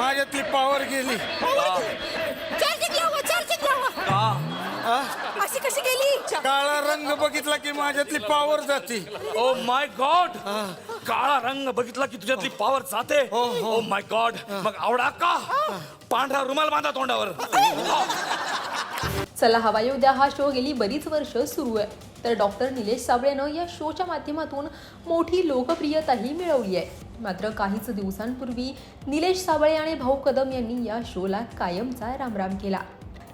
माझ्यातली power गेली. Charging लावा charging लावा. हा? अशी कशी गेली? काळा रंग बघितला की माझ्यातली पॉवर जाती. ओ माय गॉड काळा रंग बघितला की तुझ्यातली पॉवर जाते. हो, हो. ओ माय गॉड मग आवडा का? पांढरा रुमाल बांधा तोंडावर. चला हवा येऊ द्या. हा शो गेली बरीच वर्ष सुरू आहे. तर डॉक्टर निलेश साबळेनं या शोच्या माध्यमातून मोठी लोकप्रियताही मिळवली आहे. मात्र काहीच दिवसांपूर्वी निलेश साबळे आणि भाऊ कदम यांनी या शोला कायमचा रामराम केला.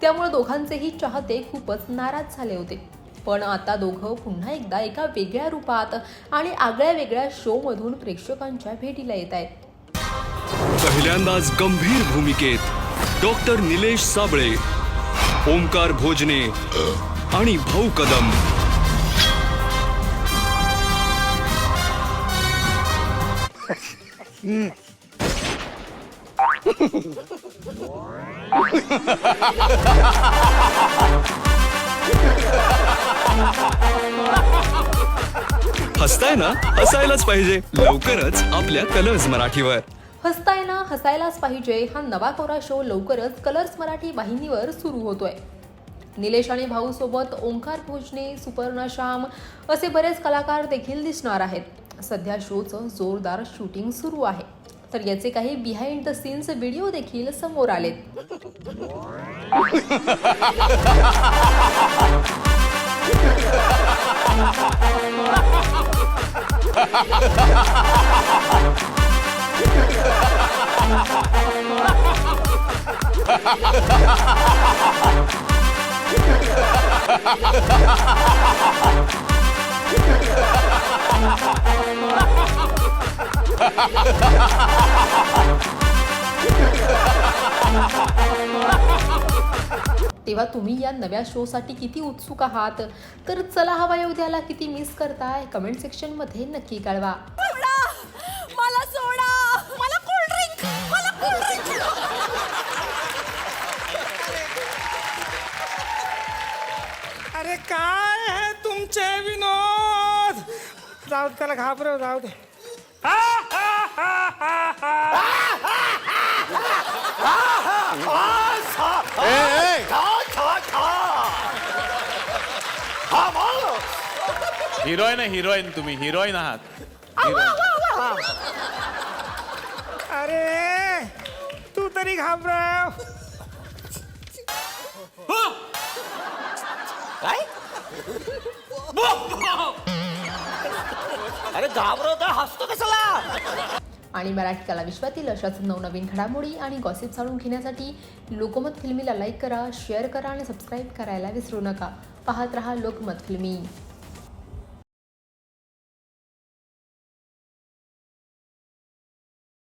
त्यामुळे दोघांचेही चाहते खूपच नाराज झाले होते. पण आता दोघं पुन्हा एकदा एका वेगळ्या रूपात आणि आगळ्या वेगळ्या शोमधून प्रेक्षकांच्या भेटीला येत आहेत. पहिल्यांदाच गंभीर भूमिकेत डॉक्टर निलेश साबळे ओमकार भोजने आणि भाऊ कदम. हसताय ना? हसायलाच पाहिजे. लवकरच आपल्या कलर्स मराठीवर. हसताय ना? हसायलाच पाहिजे. हा नवा कोरा शो लवकरच कलर्स मराठी वाहिनीवर सुरू होतोय. निलेश आणि भाऊसोबत ओंकार भोजने सुपर्णा श्याम असे बरेच कलाकार देखील दिसणार आहेत. सध्या शोचं जोरदार शूटिंग सुरू आहे. तर याचे काही बिहाइंड द सीन्स व्हिडिओ देखील समोर आलेत. तेव्हा तुम्ही या नव्या शोसाठी किती उत्सुक आहात? तर चला हवा येऊ द्याला किती मिस करताय? कमेंट सेक्शनमध्ये नक्की कळवा. सोडा! मला सोडा! मला कोल्ड ड्रिंक मला कोल्ड ड्रिंक अरे काय तुमचे विनोद? जाऊ दे, त्याला घाबरव जाऊ दे. हिरोईन आहे हिरोईन तुम्ही हिरोईन आहात अरे तू तरी घाबरव अरे घाबरवता हसतो कशाला आणि मराठी कला विश्वातील अशाच नवनवीन घडामोडी आणि गॉसिप जाणून घेण्यासाठी लोकमत फिल्मीला लाईक करा शेअर करा आणि सबस्क्राईब करायला विसरू नका. पाहत रहा लोकमत फिल्मी.